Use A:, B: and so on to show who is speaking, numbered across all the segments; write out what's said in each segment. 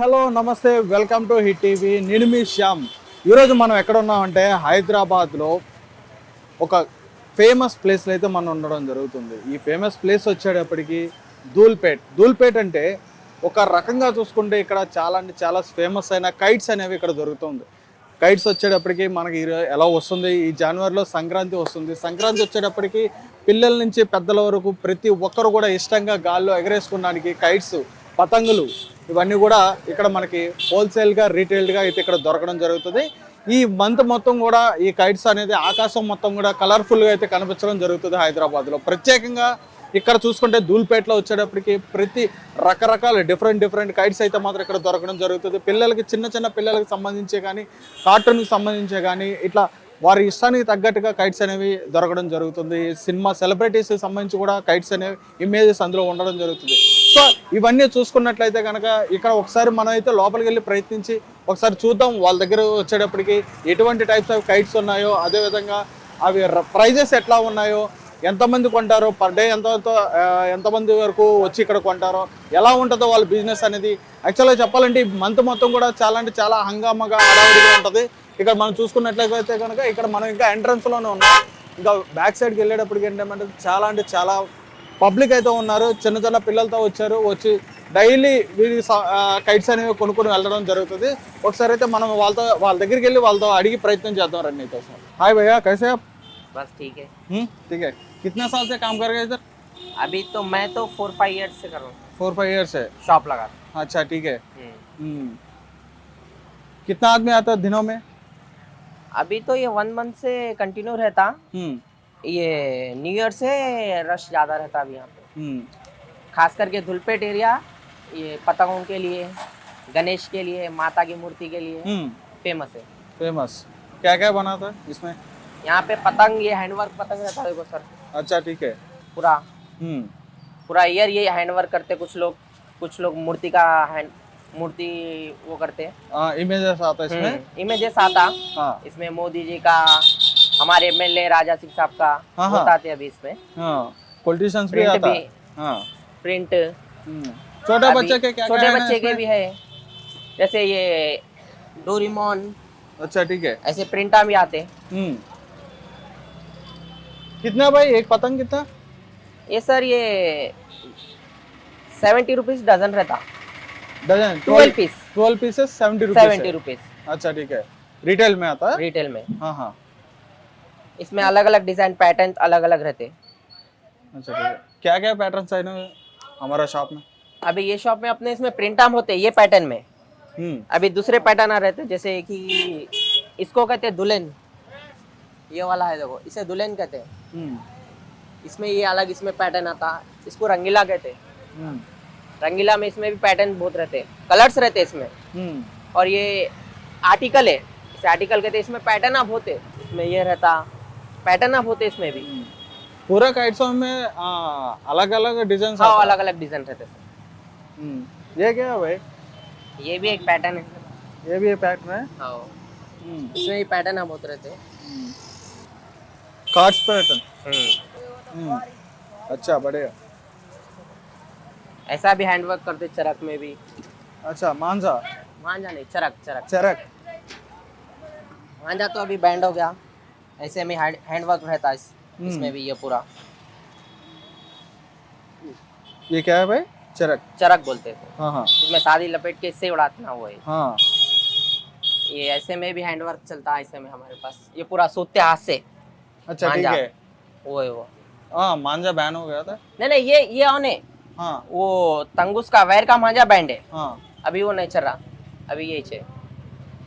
A: Hello నమస్తే welcome to hit TV. నేను మీ శ్యామ్. ఈరోజు మనం ఎక్కడ ఉన్నామంటే హైదరాబాద్లో ఒక ఫేమస్ ప్లేస్లో అయితే మనం ఉండడం జరుగుతుంది. ఈ ఫేమస్ ప్లేస్ వచ్చేటప్పటికి ధూల్పేట్ ధూల్పేట్ అంటే ఒక రకంగా చూసుకుంటే ఇక్కడ చాలా అంటే చాలా ఫేమస్ అయిన కైట్స్ అనేవి ఇక్కడ దొరుకుతుంది. కైట్స్ వచ్చేటప్పటికి మనకి ఎలా వస్తుంది? ఈ జనవరిలో సంక్రాంతి వస్తుంది. సంక్రాంతి వచ్చేటప్పటికి పిల్లల నుంచి పెద్దల వరకు ప్రతి ఒక్కరు కూడా ఇష్టంగా గాల్లో ఎగరేసుకోవడానికి కైట్స్ పతంగులు ఇవన్నీ కూడా ఇక్కడ మనకి హోల్సేల్గా రీటైల్డ్గా అయితే ఇక్కడ దొరకడం జరుగుతుంది. ఈ మంత్ మొత్తం కూడా ఈ కైట్స్ అనేది ఆకాశం మొత్తం కూడా కలర్ఫుల్గా అయితే కనిపించడం జరుగుతుంది హైదరాబాద్లో. ప్రత్యేకంగా ఇక్కడ చూసుకుంటే ధూల్పేటలో వచ్చేటప్పటికి ప్రతి రకరకాల డిఫరెంట్ డిఫరెంట్ కైట్స్ అయితే మాత్రం ఇక్కడ దొరకడం జరుగుతుంది. పిల్లలకి చిన్న చిన్న పిల్లలకి సంబంధించే కానీ కార్టూన్కి సంబంధించే కానీ ఇట్లా వారి ఇష్టానికి తగ్గట్టుగా కైట్స్ అనేవి దొరకడం జరుగుతుంది. సినిమా సెలబ్రిటీస్ సంబంధించి కూడా కైట్స్ అనేవి ఇమేజెస్ అందులో ఉండడం జరుగుతుంది. సో ఇవన్నీ చూసుకున్నట్లయితే కనుక ఇక్కడ ఒకసారి మనం అయితే లోపలికి వెళ్ళి ప్రయత్నించి ఒకసారి చూద్దాం. వాళ్ళ దగ్గర వచ్చేటప్పటికి ఎటువంటి టైప్స్ ఆఫ్ కైట్స్ ఉన్నాయో అదేవిధంగా అవి ప్రైజెస్ ఎట్లా ఉన్నాయో ఎంతమంది కొంటారో పర్ డే ఎంత ఎంతమంది వరకు వచ్చి ఇక్కడ కొంటారో ఎలా ఉంటుందో వాళ్ళ బిజినెస్ అనేది యాక్చువల్గా చెప్పాలంటే మంత్ మొత్తం కూడా చాలా అంటే చాలా హంగామగా హడావిడిగా ఉంటుంది. ఇక్కడ మనం చూసుకున్నట్లయితే కనుక ఇక్కడ మనం ఇంకా ఎంట్రన్స్లోనే ఉన్నాం ఇంకా బ్యాక్ సైడ్కి వెళ్ళేటప్పటికి ఏంటంటే చాలా అంటే చాలా పబ్లిక్ అయితే ఉన్నారు చిన్న చిన్న పిల్లలతో వచ్చారు వచ్చి డైలీ వీరి కైట్స్ అనేవి కొనుక్కొని వెళ్ళడం జరుగుతుంది ఒకసారి అయితే మనం వాళ్ళతో వాళ్ళ దగ్గరికి వెళ్ళి వాళ్ళతో అడిగి ప్రయత్నం చేద్దాం రండి నీతో హాయ్ భయ్యా కైసే ఆప్?
B: बस ठीक है
A: हम्म, ठीक है कितना साल से काम कर रहे हैं इधर
B: अभी तो मैं तो फोर फाइव ईयर्स से कर रहा हूँ
A: फोर फाइव ईयर से
B: शॉप लगा
A: अच्छा ठीक है
B: हम्म।
A: हम्म। कितना आदमी आता है दिनों में
B: अभी तो ये वन मंथ से कंटिन्यू रहता।
A: हम्म।
B: ये न्यू ईयर से रश ज़्यादा रहता अभी यहाँ पे।
A: हम्म।
B: खास करके धुलपेट एरिया ये पतंगों के लिए गणेश के लिए माता की मूर्ति के लिए
A: हम्म।
B: फ़ेमस है।
A: फ़ेमस क्या क्या बनाता है इसमें?
B: यहाँ पे पतंग ये हैंडवर्क पतंग रहता है देखो सर
A: अच्छा ठीक है।
B: पूरा।
A: हम्म।
B: पूरा ईयर ये हैंडवर्क करते कुछ लोग कुछ लोग मूर्ति का हैंड मूर्ति वो करते
A: हाँ। इमेजेस आता है इसमें।
B: इमेजेस आता।
A: हाँ।
B: इसमें मोदी जी का हमारे एमएलए राजा सिंह साहब का
A: हाँ, हाँ।
B: अभी इसमें।
A: हाँ पॉलिटिशियंस भी आता।
B: भी।
A: है। हाँ
B: प्रिंट
A: हम्म। छोटे बच्चे के क्या
B: छोटे बच्चे के भी है। जैसे ये डोरीमोन
A: अच्छा ठीक है।
B: ऐसे प्रिंटा भी आते।
A: हम्म। कितना भाई? एक पतंग कितना?
B: ये सर ये सेवेंटी रुपीज़ डजन रहता। Dozen twelve
A: piece twelve pieces
B: seventy
A: seventy
B: rupees
A: अच्छा ठीक है। रिटेल में आता है?
B: रिटेल में।
A: हाँ हाँ।
B: इसमें अलग अलग डिज़ाइन पैटर्न अलग अलग रहते
A: अच्छा ठीक है। क्या क्या पैटर्न्स है हमारा शॉप में?
B: अभी ये शॉप में अपने इसमें प्रिंट आम होते ये पैटर्न में।
A: हम्म।
B: अभी दूसरे पैटर्न आ रहे थे जैसे कि इसको कहते हैं दुल्हन। ये वाला है देखो इसे दुल्हन कहते हैं।
A: हम्म।
B: इसमें ये अलग इसमें पैटर्न आता है इसको रंगीला कहते हैं।
A: हम्म।
B: रंगीला में इसमें भी पैटर्न बहुत रहते हैं। कलर्स रहते हैं इसमें।
A: हम्म।
B: और ये आर्टिकल है। इस आर्टिकल कहते हैं इसमें पैटर्न आप होते इसमें ये रहता। पैटर्न आप होते इसमें भी।
A: पूरा काइट्सों में अलग अलग डिज़ाइन
B: हाँ अलग अलग डिज़ाइन रहते हैं।
A: हम्म। ये क्या है भाई?
B: ये भी एक पैटर्न है।
A: ये भी एक पैटर्न है?
B: हाँ।
A: हम्म।
B: इसमें भी पैटर्न आप होते रहते
A: कार्ड्स पैटर्न हम्म। अच्छा बढ़िया।
B: ऐसा भी हैंडवर्क करते चरक में भी।
A: अच्छा मांझा?
B: मांझा नहीं चरक चरक।
A: चरक?
B: मांझा तो अभी बैंड हो गया। ऐसे में हैंडवर्क रहता है इस, इसमें भी ये पूरा।
A: ये क्या है भाई? चरक।
B: चरक बोलते थे
A: हाँ हाँ।
B: इसमें शादी लपेट के इससे उड़ाते ना वो है।
A: हाँ।
B: ये ऐसे में भी हैंडवर्क चलता है ऐसे में हमारे पास। ये पूरा सोते हाथ से।
A: अच्छा ठीक है।
B: वो है वो।
A: हाँ मांझा बैन हो गया था।
B: नहीं नहीं ये ये ऑन है।
A: हाँ।
B: वो तंगुस का वैर का मांझा बैंड है।
A: हाँ।
B: अभी वो नहीं चल रहा। अभी ये है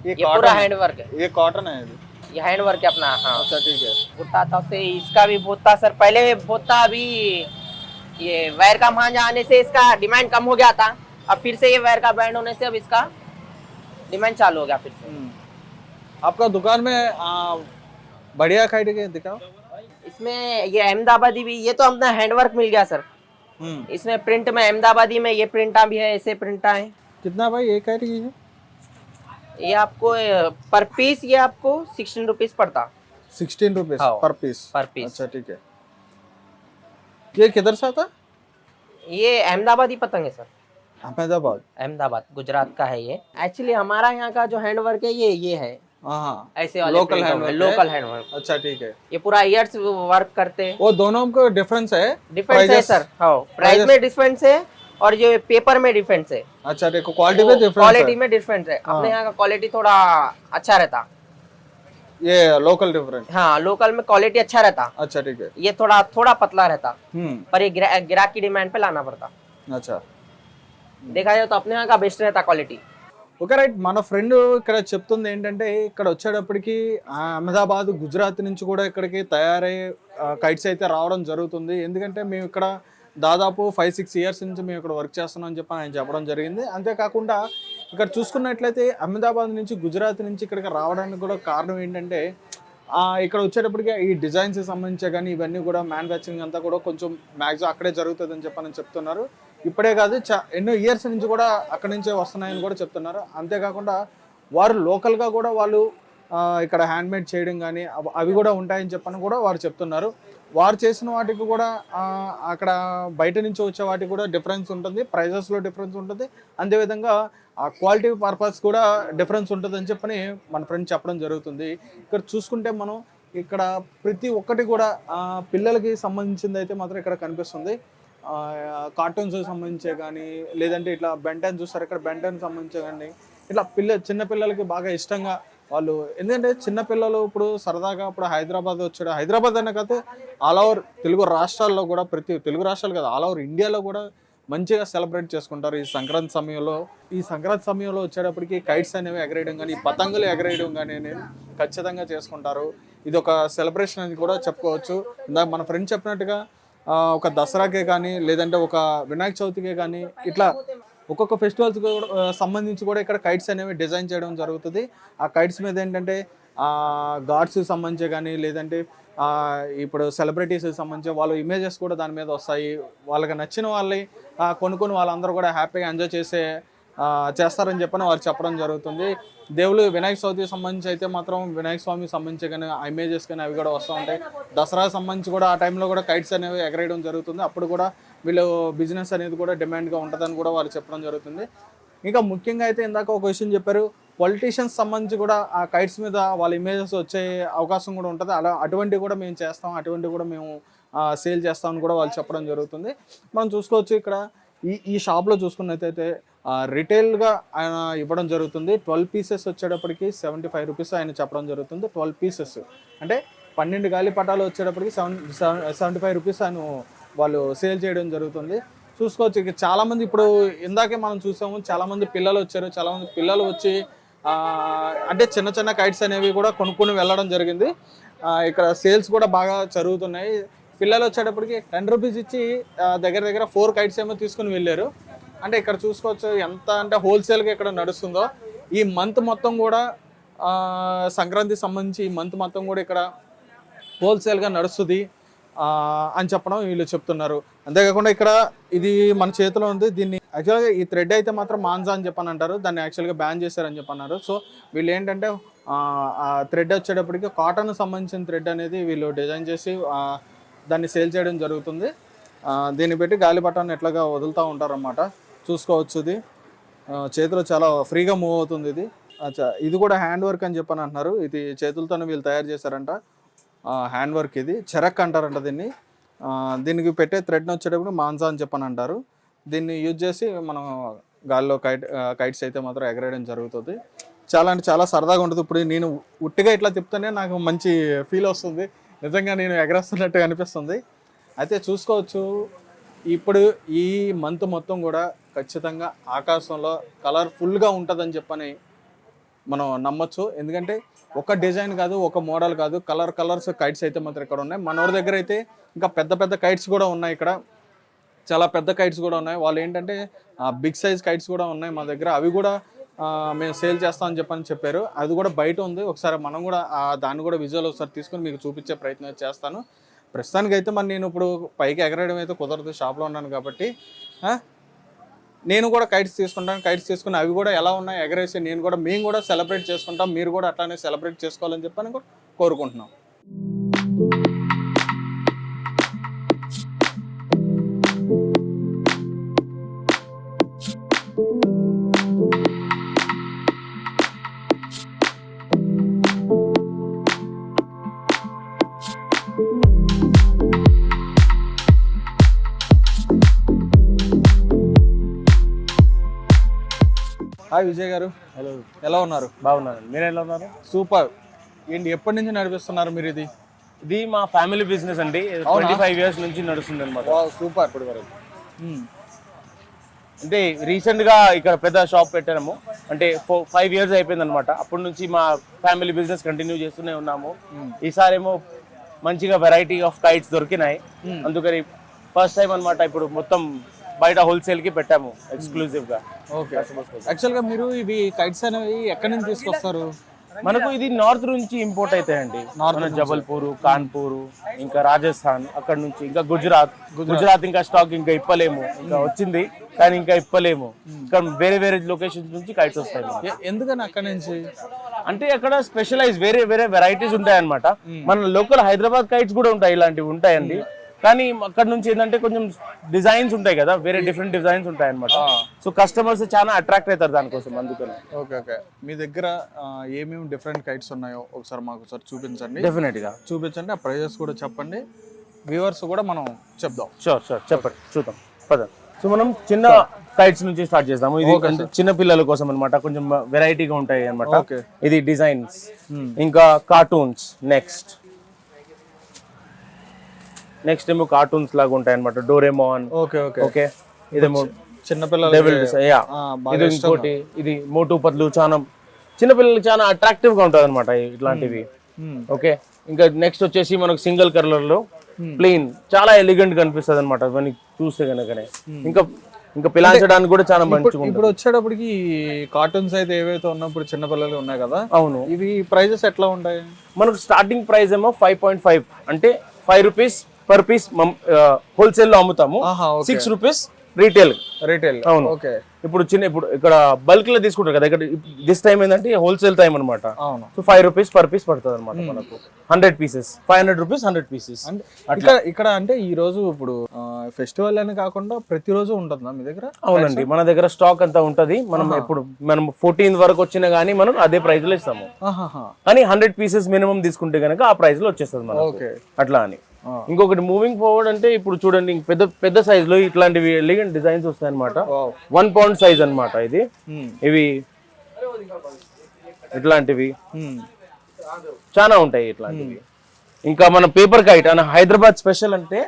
A: ये
B: ये पूरा
A: कॉटन है
B: हैंडवर्क है।
A: ये कॉटन है ये।
B: ये हैंडवर्क है अपना हाँ।
A: अच्छा ठीक है।
B: भुट्टा था उससे इसका भी बहुत था सर पहले बहुत था अभी ये वायर का मांझा आने से इसका डिमांड कम हो गया था। अब फिर से ये वायर का बैंड होने से अब इसका डिमांड चालू हो गया फिर से।
A: हम्म। आपका दुकान में आ, बढ़िया खाई दिखाओ।
B: इसमें ये अहमदाबादी भी ये तो अपना हैंडवर्क मिल गया सर।
A: हम्म।
B: इसमें प्रिंट में अहमदाबादी में ये प्रिंटा भी है ऐसे प्रिंटा है।
A: कितना भाई ये कह रही है?
B: ये आपको पर पीस ये आपको सिक्सटीन रुपीज़ पड़ता।
A: Sixteen
B: rupees
A: per piece
B: per piece
A: अच्छा ठीक है। ये किधर से आता?
B: ये अहमदाबादी पतंग है सर।
A: अहमदाबाद।
B: अहमदाबाद गुजरात का है ये। एक्चुअली हमारा यहाँ का जो हैंडवर्क है ये ये है। ऐसे वाले
A: Local
B: print
A: hand
B: है, लोकल हैंड वर्क
A: अच्छा ठीक है।
B: ये पूरा ईयर्स वर्क करते हैं।
A: वो दोनों को डिफरेंस है?
B: डिफरेंस है सर हाँ प्राइस में डिफरेंस है और ये पेपर में डिफरेंस है।
A: अच्छा देखो क्वालिटी में डिफरेंस
B: क्वालिटी में डिफरेंस है।
A: हाँ।
B: अपने यहाँ का क्वालिटी थोड़ा अच्छा रहता।
A: ये लोकल डिफरेंस
B: हाँ लोकल में क्वालिटी अच्छा रहता।
A: अच्छा ठीक है।
B: ये थोड़ा थोड़ा पतला रहता।
A: हम्म।
B: पर ये गिरा- गिराक की डिमांड पे लाना पड़ता।
A: अच्छा।
B: देखा जाए तो अपने यहाँ का बेस्ट रहता क्वालिटी
A: ఓకే రైట్. మన ఫ్రెండ్ ఇక్కడ చెప్తుంది ఏంటంటే ఇక్కడ వచ్చేటప్పటికి అహ్మదాబాద్ గుజరాత్ నుంచి కూడా ఇక్కడికి తయారయ్యే కైట్స్ అయితే రావడం జరుగుతుంది. ఎందుకంటే మేము ఇక్కడ దాదాపు ఫైవ్ సిక్స్ ఇయర్స్ నుంచి మేము ఇక్కడ వర్క్ చేస్తున్నాం అని చెప్పి ఆయన చెప్పడం జరిగింది. అంతేకాకుండా ఇక్కడ చూసుకున్నట్లయితే అహ్మదాబాద్ నుంచి గుజరాత్ నుంచి ఇక్కడికి రావడానికి కూడా కారణం ఏంటంటే ఇక్కడ వచ్చేటప్పటికి ఈ డిజైన్స్ సంబంధించి కానీ ఇవన్నీ కూడా మ్యానుఫ్యాక్చరింగ్ అంతా కూడా కొంచెం మ్యాక్సిమం అక్కడే జరుగుతుంది అని చెప్పని చెప్తున్నారు. ఇప్పుడే కాదు చా ఎన్నో ఇయర్స్ నుంచి కూడా అక్కడి నుంచే వస్తున్నాయని కూడా చెప్తున్నారు. అంతేకాకుండా వారు లోకల్గా కూడా వాళ్ళు ఇక్కడ హ్యాండ్మేడ్ చేయడం కానీ అవి కూడా ఉంటాయని చెప్పని కూడా వారు చెప్తున్నారు. వారు చేసిన వాటికి కూడా అక్కడ బయట నుంచి వచ్చే వాటికి కూడా డిఫరెన్స్ ఉంటుంది ప్రైజెస్లో డిఫరెన్స్ ఉంటుంది. అంతేవిధంగా ఆ క్వాలిటీ పర్పస్ కూడా డిఫరెన్స్ ఉంటుంది అని చెప్పని మన ఫ్రెండ్ చెప్పడం జరుగుతుంది. ఇక్కడ చూసుకుంటే మనం ఇక్కడ ప్రతి ఒక్కటి కూడా పిల్లలకి సంబంధించింది అయితే మాత్రం ఇక్కడ కనిపిస్తుంది. కార్టూన్స్ సంబంధించే కానీ లేదంటే ఇట్లా బెంటన్ చూస్తారు. ఇక్కడ బెంటన్ సంబంధించే కానీ ఇట్లా పిల్ల చిన్నపిల్లలకి బాగా ఇష్టంగా వాళ్ళు ఎందుకంటే చిన్నపిల్లలు ఇప్పుడు సరదాగా ఇప్పుడు హైదరాబాద్ వచ్చాడు. హైదరాబాద్ అనే కదా ఆల్ ఓవర్ తెలుగు రాష్ట్రాల్లో కూడా ప్రతి తెలుగు రాష్ట్రాలు కదా ఆల్ ఓవర్ ఇండియాలో కూడా మంచిగా సెలబ్రేట్ చేసుకుంటారు. ఈ సంక్రాంతి సమయంలో ఈ సంక్రాంతి సమయంలో వచ్చేటప్పటికి కైట్స్ అనేవి ఎగరేయడం కానీ పతంగులు ఎగరేయడం కానీ ఖచ్చితంగా చేసుకుంటారు. ఇది ఒక సెలబ్రేషన్ అని కూడా చెప్పుకోవచ్చు. ఇందాక మన ఫ్రెండ్ చెప్పినట్టుగా ఒక దసరాకే కానీ లేదంటే ఒక వినాయక చవితికే కానీ ఇట్లా ఒక్కొక్క ఫెస్టివల్స్ కూడా సంబంధించి కూడా ఇక్కడ కైట్స్ అనేవి డిజైన్ చేయడం జరుగుతుంది. ఆ కైట్స్ మీద ఏంటంటే గాడ్స్ సంబంధించి కానీ లేదంటే ఇప్పుడు సెలబ్రిటీస్ సంబంధించి వాళ్ళ ఇమేజెస్ కూడా దాని మీద వస్తాయి. వాళ్ళకి నచ్చిన వాళ్ళని కొనుక్కొని వాళ్ళందరూ కూడా హ్యాపీగా ఎంజాయ్ చేసే చేస్తారని చెప్పని వారు చెప్పడం జరుగుతుంది. దేవుళ్ళు వినాయక చవితికి సంబంధించి అయితే మాత్రం వినాయక స్వామికి సంబంధించి కానీ ఇమేజెస్ కానీ అవి కూడా వస్తూ ఉంటాయి. దసరా సంబంధించి కూడా ఆ టైంలో కూడా కైట్స్ అనేవి ఎగరేయడం జరుగుతుంది. అప్పుడు కూడా వీళ్ళు బిజినెస్ అనేది కూడా డిమాండ్గా ఉంటుందని కూడా వాళ్ళు చెప్పడం జరుగుతుంది. ఇంకా ముఖ్యంగా అయితే ఇందాక ఒక విషయం చెప్పారు. పొలిటీషియన్స్ సంబంధించి కూడా ఆ కైట్స్ మీద వాళ్ళ ఇమేజెస్ వచ్చే అవకాశం కూడా ఉంటుంది. అలా అటువంటివి కూడా మేము చేస్తాం. అటువంటివి కూడా మేము సేల్ చేస్తామని కూడా వాళ్ళు చెప్పడం జరుగుతుంది. మనం చూసుకోవచ్చు ఇక్కడ. ఈ ఈ షాప్లో చూసుకున్నట్టయితే రిటైల్గా ఆయన ఇవ్వడం జరుగుతుంది. ట్వెల్వ్ పీసెస్ వచ్చేటప్పటికి సెవెంటీ ఫైవ్ రూపీస్ ఆయన చెప్పడం జరుగుతుంది. ట్వెల్వ్ పీసెస్ అంటే పన్నెండు గాలి పటాలు వచ్చేటప్పటికి సెవెన్ సెవెంటీ ఫైవ్ రూపీస్ ఆయన వాళ్ళు సేల్ చేయడం జరుగుతుంది. చూసుకోవచ్చు ఇక చాలామంది ఇప్పుడు ఇందాకే మనం చూసాము చాలామంది పిల్లలు వచ్చారు. చాలామంది పిల్లలు వచ్చి అంటే చిన్న చిన్న కైట్స్ అనేవి కూడా కొనుక్కొని వెళ్ళడం జరిగింది. ఇక్కడ సేల్స్ కూడా బాగా జరుగుతున్నాయి. పిల్లలు వచ్చేటప్పటికి టెన్ రూపీస్ ఇచ్చి దగ్గర దగ్గర ఫోర్ కైట్స్ ఏమో తీసుకుని వెళ్ళారు. అంటే ఇక్కడ చూసుకోవచ్చు ఎంత అంటే హోల్సేల్గా ఇక్కడ నడుస్తుందో. ఈ మంత్ మొత్తం కూడా సంక్రాంతి సంబంధించి ఈ మంత్ మొత్తం కూడా ఇక్కడ హోల్సేల్గా నడుస్తుంది అని చెప్పడం వీళ్ళు చెప్తున్నారు. అంతేకాకుండా ఇక్కడ ఇది మన చేతిలో ఉంది దీన్ని యాక్చువల్గా ఈ థ్రెడ్ అయితే మాత్రం మాన్సా అని చెప్పని అంటారు దాన్ని యాక్చువల్గా బ్యాన్ చేశారని చెప్పన్నారు. సో వీళ్ళు ఏంటంటే ఆ, థ్రెడ్ వచ్చేటప్పటికి కాటన్ సంబంధించిన థ్రెడ్ అనేది వీళ్ళు డిజైన్ చేసి దాన్ని సేల్ చేయడం జరుగుతుంది. దీన్ని పెట్టి గాలిపటాన్ని ఎట్లాగా వదులుతూ ఉంటారన్నమాట. చూసుకోవచ్చు ఇది. చేతిలో చాలా ఫ్రీగా మూవ్ అవుతుంది ఇది. అచ్చా ఇది కూడా హ్యాండ్ వర్క్ అని చెప్పని అంటున్నారు. ఇది చేతులతోనే వీళ్ళు తయారు చేశారంట. హ్యాండ్ వర్క్ ఇది. చెరక్ అంటారంట దీన్ని. దీనికి పెట్టే థ్రెడ్ని వచ్చేటప్పుడు మాన్సా అని చెప్పని అంటారు. దీన్ని యూజ్ చేసి మనం గాల్లో కైట్ కైట్స్ అయితే మాత్రం ఎగరేయడం జరుగుతుంది. చాలా అంటే చాలా సరదాగా ఉంటుంది. ఇప్పుడు నేను ఉట్టిగా ఇట్లా తిప్పుతూనే నాకు మంచి ఫీల్ వస్తుంది. నిజంగా నేను ఎగరేస్తున్నట్టు అనిపిస్తుంది. అయితే చూసుకోవచ్చు ఇప్పుడు ఈ మంత్ మొత్తం కూడా ఖచ్చితంగా ఆకాశంలో కలర్ఫుల్గా ఉంటుందని చెప్పని మనం నమ్మొచ్చు. ఎందుకంటే ఒక డిజైన్ కాదు ఒక మోడల్ కాదు కలర్ కలర్స్ కైట్స్ అయితే మాత్రం ఇక్కడ ఉన్నాయి. మన దగ్గర అయితే ఇంకా పెద్ద పెద్ద కైట్స్ కూడా ఉన్నాయి ఇక్కడ. చాలా పెద్ద కైట్స్ కూడా ఉన్నాయి. వాళ్ళు ఏంటంటే బిగ్ సైజ్ కైట్స్ కూడా ఉన్నాయి మా దగ్గర. అవి కూడా మేము సేల్ చేస్తామని చెప్పని చెప్పారు. అది కూడా బయట ఉంది. ఒకసారి మనం కూడా దాన్ని కూడా విజువల్ ఒకసారి తీసుకొని మీకు చూపించే ప్రయత్నం చేస్తాను. ప్రస్తుతానికి అయితే మరి నేను ఇప్పుడు పైకి ఎగరడం అయితే కుదరదు. షాప్లో ఉన్నాను కాబట్టి నేను కూడా కైట్స్ తీసుకుంటాను. కైట్స్ తీసుకుని అవి కూడా ఎలా ఉన్నాయి ఎగరేసి నేను కూడా మేము కూడా సెలబ్రేట్ చేసుకుంటాం. మీరు కూడా అట్లానే సెలబ్రేట్ చేసుకోవాలని చెప్పని కూడా కోరుకుంటున్నాం. హాయ్ విజయ్ గారు.
C: హలో
A: ఎలా ఉన్నారు?
C: బాగున్నాను మీరు ఎలా ఉన్నారు?
A: సూపర్. ఏంటి ఎప్పటి నుంచి నడిపిస్తున్నారు మీరు ఇది?
C: ఇది మా ఫ్యామిలీ బిజినెస్ అండి. ట్వంటీ ఫైవ్ ఇయర్స్ నుంచి నడుస్తుంది అనమాట
A: సూపర్. ఇప్పటి వరకు.
C: అంటే రీసెంట్గా ఇక్కడ పెద్ద షాప్ పెట్టాము. అంటే ఫోర్ ఫైవ్ ఇయర్స్ అయిపోయింది అనమాట అప్పటి నుంచి మా ఫ్యామిలీ బిజినెస్ కంటిన్యూ చేస్తూనే ఉన్నాము. ఈసారి ఏమో మంచిగా వెరైటీ ఆఫ్ కైట్స్ దొరికినాయి. అందుకని ఫస్ట్ టైం అన్నమాట ఇప్పుడు మొత్తం బయట హోల్సేల్కి పెట్టాము ఎక్స్క్లూజివ్గా.
A: ఓకే. యాక్చువల్గా మీరు ఇవి కైట్స్ అనేవి ఎక్కడి నుంచి తీసుకొస్తారు?
C: మనకు ఇది నార్త్ నుంచి ఇంపోర్ట్ అవుతాయండి మన జబల్పూర్ కాన్పూర్ ఇంకా రాజస్థాన్ అక్కడ నుంచి ఇంకా గుజరాత్. గుజరాత్. ఇంకా స్టాక్ ఇంకా ఇప్పలేము. ఇంకా వచ్చింది కానీ ఇంకా ఇప్పలేము. ఇక్కడ వేరే వేరే లొకేషన్స్ నుంచి కైట్స్ వస్తాయి.
A: ఎందుకని అక్కడి నుంచి?
C: అంటే అక్కడ స్పెషలైజ్ వేరే వేరే వెరైటీస్ ఉంటాయి అనమాట మన లోకల్ హైదరాబాద్ కైట్స్ కూడా ఉంటాయి ఇలాంటివి ఉంటాయండి. కానీ అక్కడ నుంచి ఏంటంటే కొంచెం డిజైన్స్ ఉంటాయి కదా వేరే డిఫరెంట్ డిజైన్స్ ఉంటాయి అనమాట సో కస్టమర్స్ చాలా అట్రాక్ట్ అవుతారు దానికోసం అందుకని.
A: ఓకే ఓకే మీ దగ్గర ఏమేమి డిఫరెంట్ కైట్స్ ఉన్నాయో ఒకసారి మాకు ఒకసారి చూపించండి.
C: డెఫినెట్గా.
A: చూపించండి ఆ ప్రైజెస్ కూడా చెప్పండి. వ్యూవర్స్ కూడా మనం చెప్దాం.
C: షూర్ షూర్ చెప్పండి. చూద్దాం. పద. సో మనం చిన్న కైట్స్ నుంచి స్టార్ట్ చేద్దాము. ఇది చిన్న పిల్లల కోసం అన్నమాట. కొంచెం వెరైటీగా ఉంటాయి అన్నమాట.
A: ఓకే
C: ఇది డిజైన్స్ ఇంకా కార్టూన్స్ నెక్స్ట్ నెక్స్ట్ ఏమో కార్టూన్స్ లాగా ఉంటాయి అన్నమాట డోరేమోన్
A: ఓకే ఓకే
C: ఓకే ఇదేమో
A: చిన్నపిల్లలు
C: యా ఇది ఇంకోటి ఇది మోటు పత్లు చాలా చిన్నపిల్లలకి చాలా అట్రాక్టివ్గా ఉంటుంది అనమాట ఇట్లాంటివి ఓకే ఇంకా నెక్స్ట్ వచ్చేసి మనకు సింగిల్ కలర్లో ప్లెయిన్ చాలా ఎలిగెంట్ కనిపిస్తుంది అనమాట అవన్నీ చూస్తే కనుకనే ఇంకా ఇంకా పిలాంచడానికి కూడా చాలా మంచిగా
A: ఇప్పుడు వచ్చేటప్పటికి కార్టూన్స్ అయితే ఏవైతే ఉన్నప్పుడు చిన్నపిల్లలు ఉన్నాయి కదా
C: అవును.
A: ఇవి ప్రైజెస్ ఎట్లా ఉంటాయి?
C: మనకు స్టార్టింగ్ ప్రైస్ ఏమో ఫైవ్ పాయింట్ ఫైవ్ అంటే ఫైవ్ రూపీస్ పర్ పీస్ హోల్సేల్లో అమ్ముతాము. సిక్స్ రూపీస్ రీటైల్
A: రీటైల్
C: అవును.
A: ఓకే.
C: ఇప్పుడు చిన్న ఇప్పుడు ఇక్కడ బల్క్లో తీసుకుంటారు కదా ఇక్కడ దిస్ టైం ఏంటంటే హోల్సేల్ టైం అన్నమాట.
A: అవును.
C: So five rupees per piece పడుతుంది అనమాట మనకు. Hundred pieces five hundred rupees hundred
A: pieces ఇక్కడ ఇక్కడ అంటే ఈ రోజు ఇప్పుడు ఫెస్టివల్ అని కాకుండా ప్రతిరోజు ఉంటుందా మీ దగ్గర?
C: అవునండి. మన దగ్గర స్టాక్ అంతా ఉంటది. మనం ఎప్పుడు మనం ఫోర్టీన్ వరకు వచ్చినా గానీ మనం అదే ప్రైస్లో ఇస్తాము. కానీ హండ్రెడ్ పీసెస్ మినిమం తీసుకుంటే కనుక ఆ ప్రైస్లో వచ్చేస్తుంది మనకు.
A: ఓకే.
C: అట్లా అని. ఇంకొకటి మూవింగ్ ఫార్వర్డ్ అంటే ఇప్పుడు చూడండి పెద్ద పెద్ద సైజ్లో ఇట్లాంటివి ఎలిగెంట్ డిజైన్స్ వస్తాయి అనమాట. వన్ పౌండ్ సైజ్ అన్నమాట ఇది.
A: మ్మ్.
C: ఇవి ఇట్లాంటివి.
A: మ్మ్.
C: చాలా ఉంటాయి ఇట్లాంటివి. ఇంకా మన పేపర్ కైట్ అని హైదరాబాద్ స్పెషల్ అంటే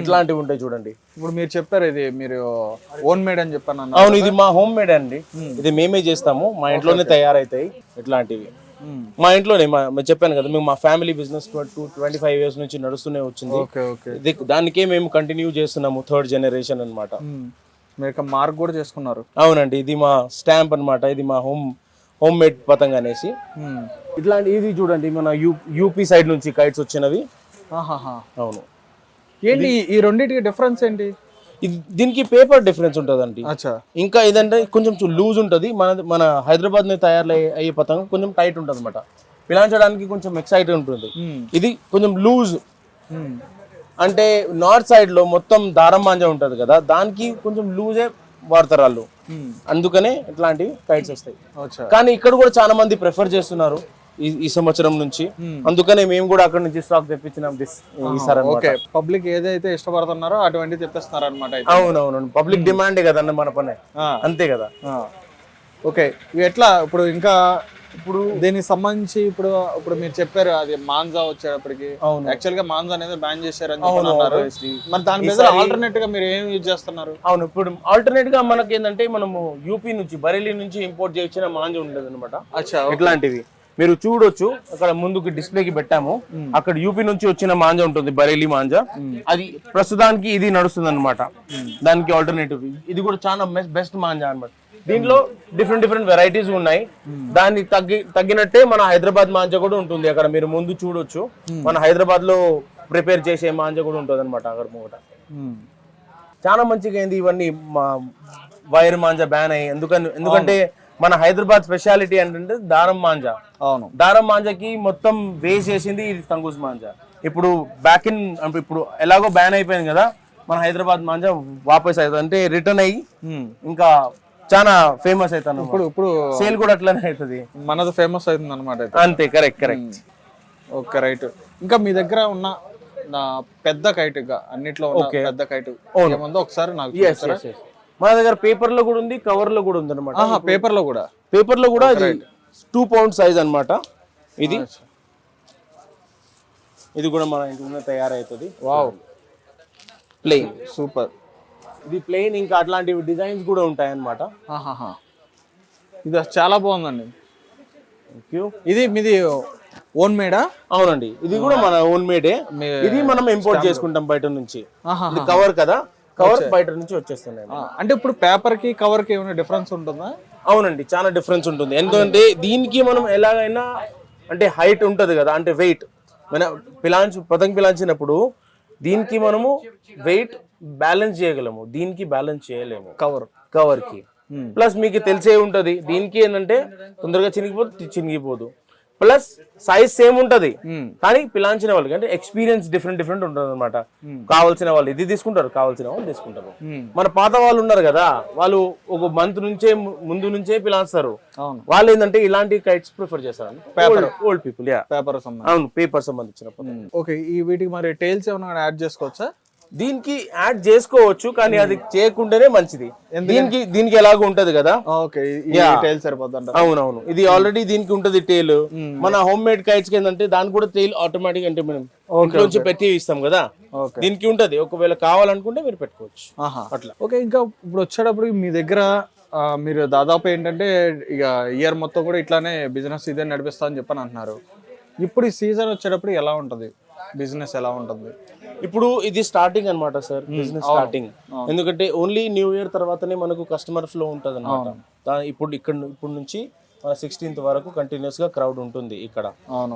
C: ఇట్లాంటివి ఉంటాయి చూడండి.
A: ఇప్పుడు మీరు చెప్పారు ఇది మీరు ఓన్ మేడ్ అని చెప్పాను
C: అవును ఇది మా హోమ్ మేడ్ అండి. ఇది మేమే చేస్తాము. మా ఇంట్లోనే తయారైతాయి ఇట్లాంటివి. మా ఇంట్లోనే చెప్పాను కదా మేము మా family business two twenty five years నుంచి నడుస్తూనే వచ్చింది. దానికే మేము కంటిన్యూ చేస్తున్నాము థర్డ్ జనరేషన్ అన్నమాట.
A: మ్మ్. మీరు మార్క్ కూడా చేసుకున్నారు.
C: అవునండి ఇది మా స్టాంప్ అన్నమాట ఇది మా హోమ్ హోమ్ మేడ్ పతంగా అనేసి. ఇట్లాంటి ఇది చూడండి మన యూపీ సైడ్ నుంచి కైట్స్ వచ్చినవి. అవును.
A: ఏంటి ఈ- రెండింటికి డిఫరెన్స్ ఏంటి?
C: దీనికి పేపర్ డిఫరెన్స్ ఉంటుందండి. ఇంకా ఏదంటే కొంచెం లూజ్ ఉంటుంది. మన మన హైదరాబాద్ని తయారు అయ్యే పతంగం కొంచెం టైట్ ఉంటుంది అనమాట పిలాంచడానికి కొంచెం ఎక్సైట్ ఉంటుంది. ఇది కొంచెం లూజ్. అంటే నార్త్ సైడ్లో మొత్తం దారం మాంజా ఉంటది కదా దానికి కొంచెం లూజే వాడతారు వాళ్ళు. అందుకనే ఇట్లాంటివి కైట్స్ వస్తాయి కానీ ఇక్కడ కూడా చాలా మంది ప్రిఫర్ చేస్తున్నారు. ఈ సంవత్సరం నుంచి. అందుకనే మేము కూడా అక్కడ నుంచి స్టాక్ తెప్పించినాం ఈసారి.
A: ఓకే. పబ్లిక్ ఏదైతే ఇష్టపడుతున్నారో అటువంటి తెప్పిస్తున్నారు అనమాట
C: అవునవును పబ్లిక్ డిమాండే కదండి మన పనే. అంతే కదా.
A: ఓకే. ఇవి ఎట్లా? ఇప్పుడు ఇంకా ఇప్పుడు దీనికి సంబంధించి ఇప్పుడు ఇప్పుడు మీరు చెప్పారు అది మాంజా వచ్చేటప్పటికి.
C: అవును.
A: యాక్చువల్గా మాంజా అనేది బ్యాన్ చేశారని
C: అవును,
A: చెప్పి అన్నారు. మరి దాని మీద ఆల్టర్నేట్గా మీరు ఏం యూజ్ చేస్తున్నారు?
C: అవును ఇప్పుడు ఆల్టర్నేట్గా మనకి ఏంటంటే మనము యూపీ నుంచి బరేలీ నుంచి ఇంపోర్ట్ చేయించిన మాంజ ఉండదు అనమాట ఇట్లాంటివి మీరు చూడొచ్చు అక్కడ ముందుకి డిస్ప్లేకి పెట్టాము. అక్కడ యూపీ నుంచి వచ్చిన మాంజ ఉంటుంది బరేలీ మాంజ. అది ప్రస్తుతానికి ఇది నడుస్తుంది అనమాట దానికి ఆల్టర్నేటివ్ ఇది కూడా చాలా బెస్ట్ మాంజ అన్నమాట. దీంట్లో డిఫరెంట్ డిఫరెంట్ వెరైటీస్ ఉన్నాయి. దాన్ని తగ్గి తగ్గినట్టే మన హైదరాబాద్ మాంజ కూడా ఉంటుంది. అక్కడ మీరు ముందు చూడొచ్చు. మన హైదరాబాద్లో ప్రిపేర్ చేసే మాంజ కూడా ఉంటుంది అనమాట అక్కడ
A: మ్మ్.
C: చాలా మంచిగా అయింది ఇవన్నీ మా వైర్ మాంజా బ్యాన్ అయ్యి ఎందుకని ఎందుకంటే మన హైదరాబాద్ స్పెషాలిటీ ఏంటంటే దారం మాంజా.
A: అవును.
C: దారం మాంజాకి మొత్తం వేస్ట్ చేసింది ఇది తంగూస్ మాంజా. ఇప్పుడు బ్యాక్ ఇన్ ఇప్పుడు ఎలాగో బ్యాన్ అయిపోయింది కదా మన హైదరాబాద్ మాంజా వాపస్ అవుతుంది అంటే రిటర్న్ అయ్యి. ఇంకా చాలా ఫేమస్ అవుతాను
A: ఇప్పుడు ఇప్పుడు
C: సేల్ కూడా అట్లనే అవుతుంది.
A: మనది ఫేమస్ అవుతుంది అనమాట
C: అంతే కరెక్ట్ కరెక్ట్
A: ఓకే రైట్. ఇంకా మీ దగ్గర ఉన్న నా పెద్ద కైట్ అన్నిట్లో పెద్ద కైట్ ఏముందో ఒకసారి నాకు
C: మన దగ్గర పేపర్లో కూడా ఉంది కవర్లో కూడా ఉంది అనమాట
A: పేపర్లో కూడా?
C: పేపర్లో కూడా ఇది టూ పౌండ్ సైజ్ అన్నమాట. ఇది. ఇది కూడా మన ఇంటి ముందు తయారవుతుంది
A: వావ్.
C: Plain
A: super.
C: ఇది ప్లెయిన్ ఇంకా అట్లాంటివి డిజైన్స్ కూడా ఉంటాయి అన్నమాట
A: ఆహాహా. ఇది చాలా బాగుందండి. ఇది మీది ఓన్ మేడా
C: అవునండి. ఇది కూడా మన ఓన్ మేడే ఇది మనం ఇంపోర్ట్ చేసుకుంటాం బయట నుంచి. కవర్ కదా. కవర్ బయట నుంచి వచ్చేస్తున్నాయి
A: అంటే ఇప్పుడు పేపర్కి కవర్కి ఏమైనా డిఫరెన్స్ ఉంటుందా?
C: అవునండి చాలా డిఫరెన్స్ ఉంటుంది. ఎందుకంటే దీనికి మనం ఎలాగైనా అంటే హైట్ ఉంటుంది కదా అంటే వెయిట్ మన పిలాంచు పతంగ్ పిలాంచినప్పుడు దీనికి మనము వెయిట్ బ్యాలెన్స్ చేయగలము. దీనికి బ్యాలెన్స్ చేయలేము.
A: కవర్
C: కవర్కి. ప్లస్ మీకు తెలిసే ఉంటది దీనికి ఏంటంటే తొందరగా చినిగిపోదు చినిగిపోదు. ప్లస్ సైజ్ సేమ్ ఉంటది. కానీ పిలాంచిన వాళ్ళకి అంటే ఎక్స్పీరియన్స్ డిఫరెంట్ డిఫరెంట్ ఉంటుంది అనమాట కావాల్సిన వాళ్ళు ఇది తీసుకుంటారు కావాల్సిన వాళ్ళు తీసుకుంటారు. మన పాత వాళ్ళు ఉన్నారు కదా వాళ్ళు ఒక మంత్ నుంచే ముందు నుంచే పిలాస్తారు
A: అవును.
C: వాళ్ళు ఏంటంటే ఇలాంటి కైట్స్ ప్రిఫర్ చేస్తారు. Paper old people yeah
A: paper సంబంధం
C: అవును పేపర్ సంబంధించిన
A: ఓకే ఈ వీటికి మరి టైల్స్ ఏమైనా యాడ్ చేసుకోవచ్చా?
C: దీనికి యాడ్ చేసుకోవచ్చు కానీ అది చేయకుండానే మంచిది. దీనికి దీనికి ఎలాగో ఉంటది కదా?
A: సరిపోద్ది అంటారు
C: అవునవును. ఇది ఆల్రెడీ దీనికి ఉంటది టైల్ మన హోమ్ మేడ్ కైట్స్ ఏంటంటే దానికి కూడా టైల్ ఆటోమేటిక్ అంటే మనం ఇంట్లోంచి పెట్టి ఇస్తాం కదా? దీనికి ఉంటది. ఒకవేళ కావాలనుకుంటే మీరు పెట్టుకోవచ్చు.
A: ఆహా.
C: అట్లా.
A: ఓకే ఇంకా ఇప్పుడు వచ్చేటప్పుడు మీ దగ్గర మీరు దాదాపు ఏంటంటే ఇక ఇయర్ మొత్తం కూడా ఇట్లానే బిజినెస్ ఇదే నడిపిస్తా అని చెప్పని అంటున్నారు. ఇప్పుడు ఈ సీజన్ వచ్చేటప్పుడు ఎలా ఉంటుంది? బిజినెస్ ఎలా ఉంటుంది?
C: ఇప్పుడు ఇది స్టార్టింగ్ అన్నమాట సార్ బిజినెస్ స్టార్టింగ్ ఎందుకంటే ఓన్లీ న్యూ ఇయర్ తర్వాతనే మనకు కస్టమర్ ఫ్లో ఉంటుంది అనమాట ఇప్పుడు ఇక్కడ ఇప్పుడు నుంచి సిక్స్టీన్త్ వరకు కంటిన్యూస్గా క్రౌడ్ ఉంటుంది ఇక్కడ.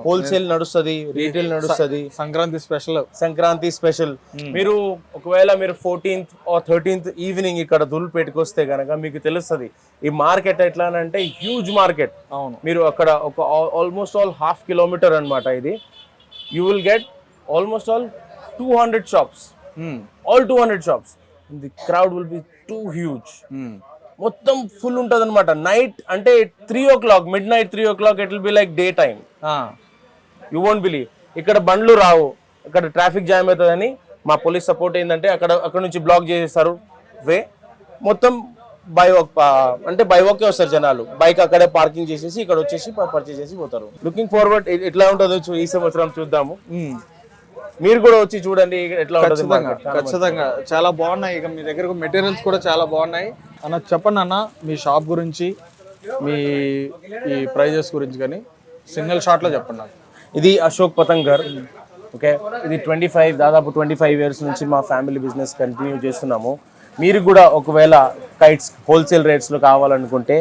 C: హోల్సేల్ నడుస్తుంది రీటైల్ నడుస్తుంది.
A: సంక్రాంతి స్పెషల్
C: సంక్రాంతి స్పెషల్ మీరు ఒకవేళ మీరు ఫోర్టీన్త్ ఆర్ థర్టీన్త్ ఈవినింగ్ ఇక్కడ దుల్పేటకి వస్తే కనుక మీకు తెలుస్తుంది ఈ మార్కెట్ ఎట్లా అంటే హ్యూజ్ మార్కెట్
A: అవును.
C: మీరు అక్కడ ఒక ఆల్మోస్ట్ ఆల్ హాఫ్ కిలోమీటర్ అన్నమాట ఇది. You will get almost all two
A: hundred
C: shops. All two hundred shops the crowd will be too
A: huge.
C: మొత్తం ఫుల్ ఉంటుంది అనమాట నైట్ అంటే three o'clock midnight three o'clock it will be like day time
A: ఆ,
C: you won't believe ఇక్కడ బండ్లు రావు. ఇక్కడ traffic jam అవుతుందని మా పోలీస్ సపోర్ట్ ఏంటంటే అక్కడ అక్కడ నుంచి బ్లాక్ చేసేస్తారు. వే. మొత్తం బై వాక్ అంటే బై వాకే వస్తారు జనాలు. బైక్ అక్కడే పార్కింగ్ చేసేసి ఇక్కడ వచ్చేసి పర్చేస్ చేసి పోతారు. లుకింగ్ ఫార్వర్డ్ ఎట్లా ఉంటుందో ఈ సంవత్సరం చూద్దాము.
A: మ్మ్.
C: మీరు కూడా వచ్చి చూడండి ఎట్లా ఉంటుంది
A: ఖచ్చితంగా ఖచ్చితంగా. చాలా బాగున్నాయి. ఇక మీ దగ్గర మెటీరియల్స్ కూడా చాలా బాగున్నాయి. అన్న చెప్పండి అన్న మీ షాప్ గురించి మీ ఈ ప్రైజెస్ గురించి కానీ సింగిల్ షాట్లో చెప్పండి నాకు.
C: ఇది అశోక్ పతంగర్ ఓకే? ఇది ట్వంటీ ఫైవ్ దాదాపు ట్వంటీ ఫైవ్ ఇయర్స్ నుంచి మా ఫ్యామిలీ బిజినెస్ కంటిన్యూ చేస్తున్నాము. మీరు కూడా ఒకవేళ కైట్స్ హోల్సేల్ రేట్స్లో కావాలనుకుంటే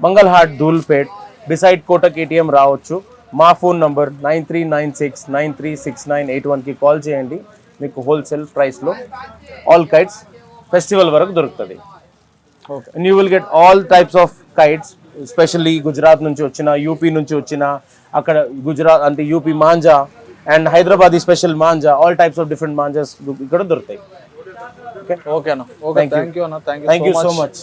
C: మంగళహాట్ ధూల్పేట్ బిసైడ్ కోటక్ ఏటీఎం రావచ్చు. మా phone number nine three nine six nine three six nine eight వన్కి కాల్ చేయండి. మీకు హోల్సేల్ ప్రైస్లో ఆల్ కైట్స్ ఫెస్టివల్ వరకు దొరుకుతుంది.
A: Okay
C: and you will get all types of kites especially Gujarat నుంచి వచ్చిన యూపీ నుంచి వచ్చిన అక్కడ గుజరాత్ అంటే UP manja and Hyderabad special manja all types of different manjas ఇక్కడ దొరుకుతాయి.
A: ఓకే అన్న. ఓకే థ్యాంక్ యూ అన్న. Thank
C: you
A: so
C: much